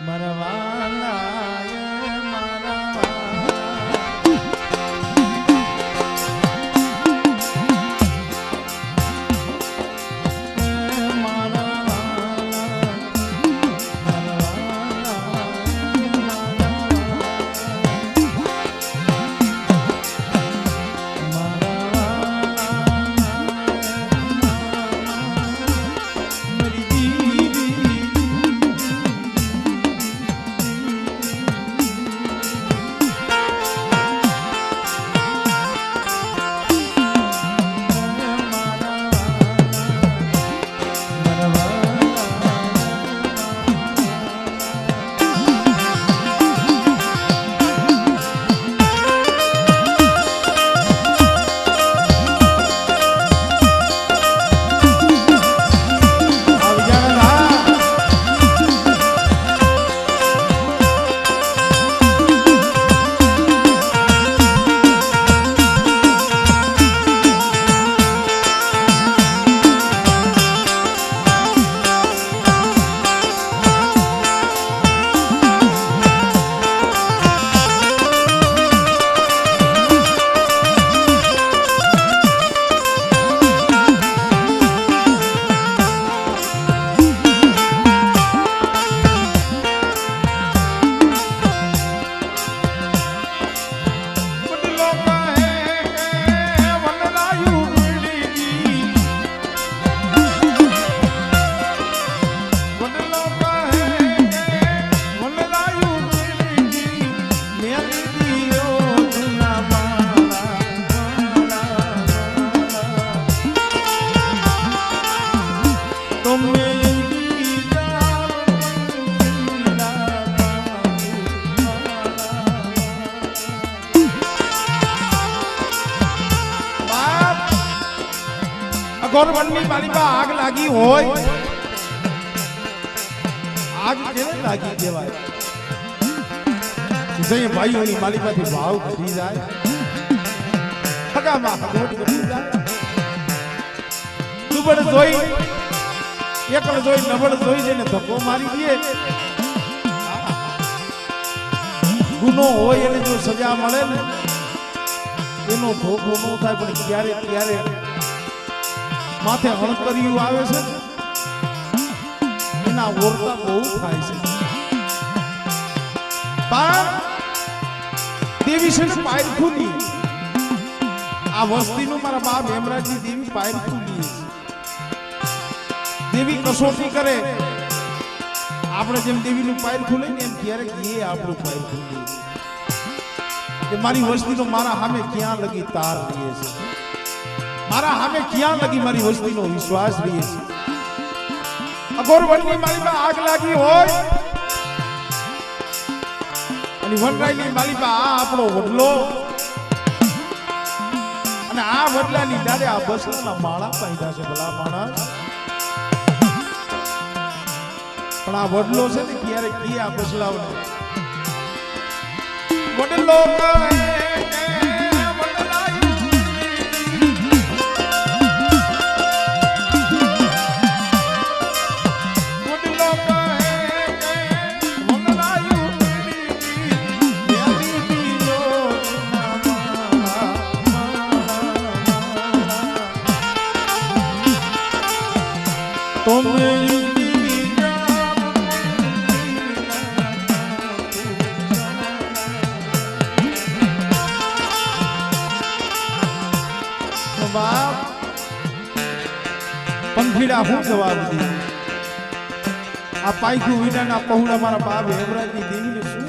મરવાલાય અગોરવનની પાલિકા આગ લાગી હોય. આગ કેવી લાગી કહેવાય? જય ભાઈઓની માલિકાથી ભાવ ઘટી જાય. હગામાં હગવટ ઘટી જાય. દુબળ જોઈ, એકળ જોઈ, નબળ જોઈ જઈને ધક્કો મારી દે. ગુનો હોય એને જો સજા મળે ને, એનો ભોગો ન થાય, પણ ક્યારે ક્યારે માથે હણકરિયું આવે છે એના ઓરતા બહુ થાય છે. દેવી છે ને પાયર આ વસ્તીનું મારા બાપ હેમરાજની દેવી પાયરખુની દેવી કસોટી કરે. આપણે જેમ દેવીનું પાયર ખુલે ને એમ ક્યારેક એ આપણું પાયર ખુલે કે મારી વસ્તીનો મારા સામે ક્યાં લગી તાર રહીએ છે. મારા સામે ક્યાં લગી મારી વસ્તીનો વિશ્વાસ રહીએ છે? અગોર વનની માલિકા આગ લાગી હોય અને વનરાયની માલિકા આ આપણો વડલો અને આ વડલાની દાડે આ બસના માળા પાડ્યા છે ભલા માણસ. પણ આ વડલો છે ને ક્યારે કી આ બસલાવને? વડલો કહે પંખીડા હું જવાબ દી આ પાયખું વિનાના પહોળા મારા બાપ હેમરાજની દેવીને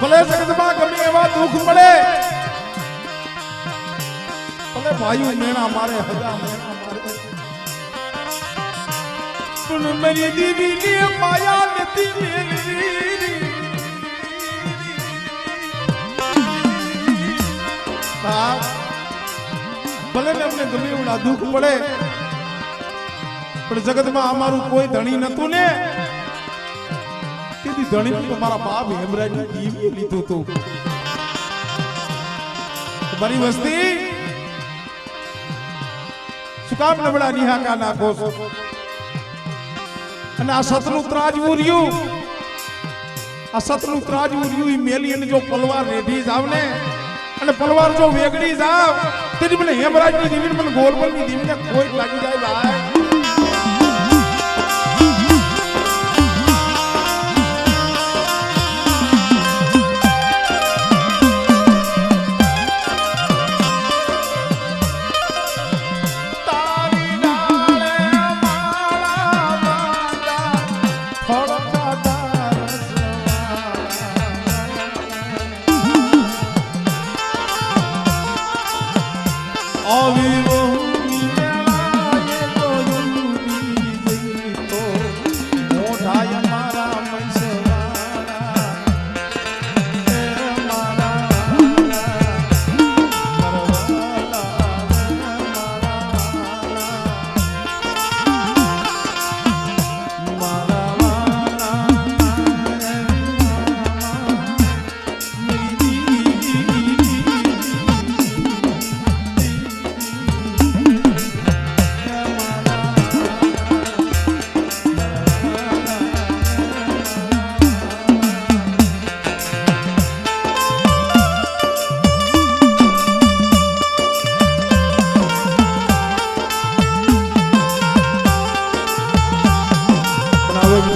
ભલે જગતમાં ગમે એવા દુઃખ પડે ભલે ભાઈઓ મેણા મારે હગા મેણા મારે પણ મારી દીવી ની માયા નથી મેળવી બાપ, ભલે ને ગમે એવું દુઃખ પડે, પણ જગતમાં અમારું કોઈ ધણી નતું ને. તેથી ધણી મારા બાપ હેમરાજ દીવી લીધું હતું મારી વસ્તી, શું કામ નબળા નિહાકા નાખો અને આ સતનું ત્રાજવું રહ્યું. આ સતનું ત્રાજવું રહ્યું એ મેલી અને જો પલવાર રેઢી જ ને અને પલવાર જો વેગડી જાવ, તેની મને હેમરાજની દેવી મને ગોરબલની દેવીને કોઈ લાગી જાય ભાઈ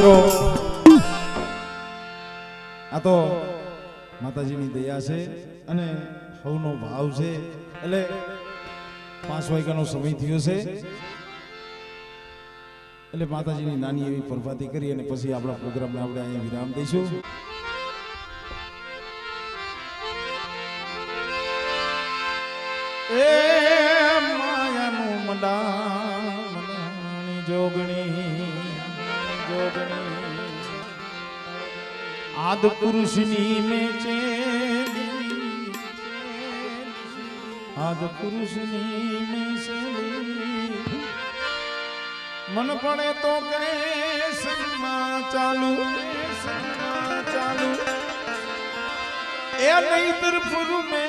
મિત્રો. આ તો માતાજીની દયા છે અને સૌનો ભાવ છે. એટલે પાંચ વાગ્યાનો સમય થયો છે. એટલે માતાજીની નાની એવી પ્રભાતી કરી અને પછી આપણા પ્રોગ્રામને આપણે અહીંયા વિરામ દઈશું. એ માયાનું મંડા જોગણી. જોગણી આદ પુરુષની મેચે આદ પુરુષની મેચે મન પડે તો કે સંગમાં ચાલુ સંગમાં ચાલુ. એ નહીતર ફુરુ મે